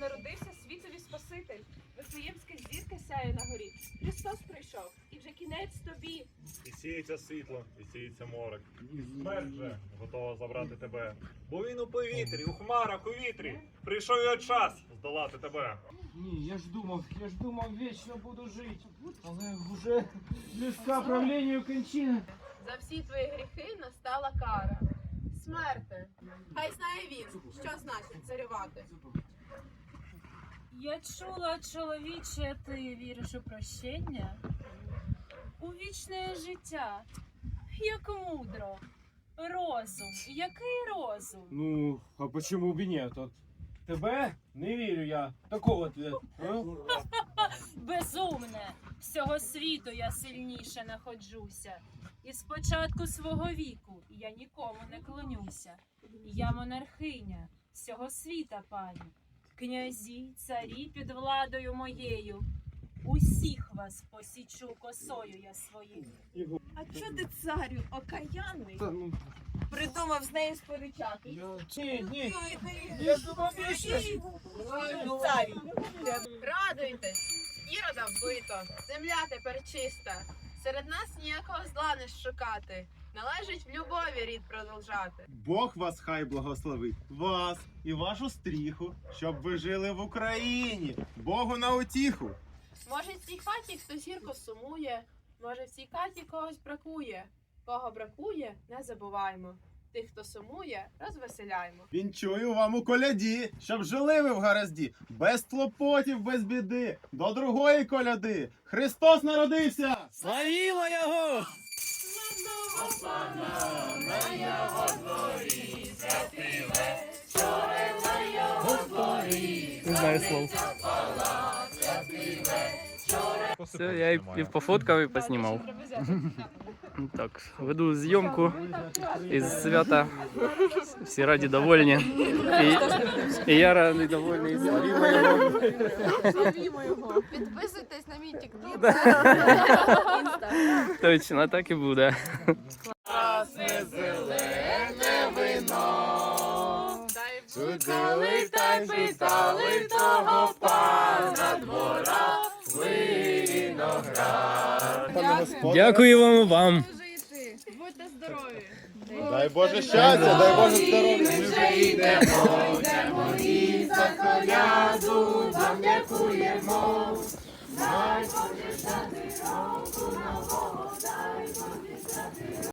народився світові Спаситель. Вифлеємська зірка сяє на горі. Христос прийшов, і вже кінець тобі. І сіється світло, і сіється морок. І смерть же готова забрати тебе. Бо він у повітрі, у хмарах, у вітрі. Прийшов його час здолати тебе. Ні, я ж думав, я ж думав, вічно буду жити. Але вже близька правлінню кончина. За всі твої гріхи настала кара. Смерти. Хай знає він, що значить царювати. Я чула, чоловіче, ти віриш у прощення, у вічне життя. Як мудро. Розум. Який розум? Ну, а почему б і ні? От тебе не вірю я. Такого ти. А? Безумне. Всього світу я сильніше находжуся. І з початку свого віку я нікому не клонюся. Я монархиня всього світа, пані. Князі, царі під владою моєю. Усіх вас посічу косою я своєю. А чо ти царю окаянний? Ну, Придумав з нею сперечати. Ні, ні. Я думав. Радуйтесь, ірода вбито, земля тепер чиста. Серед нас ніякого зла не шукати. Належить в любові рід продовжати. Бог вас хай благословить, вас і вашу стріху, щоб ви жили в Україні, Богу на утіху. Може, в цій хаті хтось гірко сумує, може, в цій хаті когось бракує. Кого бракує, не забуваймо. Тих, хто сумує, розвеселяймо. Вінчую вам у коляді, щоб жили ви в гаразді, без клопотів, без біди, до другої коляди. Христос народився! Славімо його! Не знаю слов. Все, я і, і пофоткав, і поснімав. Так, веду зйомку із свята. Всі раді довольні. І, і я радий довольний. Підписуйтесь на мій тікток. Точно, так і буде. Шукали та й питали того пана двора. Дякую вам вам. Будьте здорові. Дай Боже щастя, дай Боже здоров'я! Ми вже йдемо, йдемо і за коляду вам дякуємо. Дай Боже, щастя, року нового, дай Боже, щати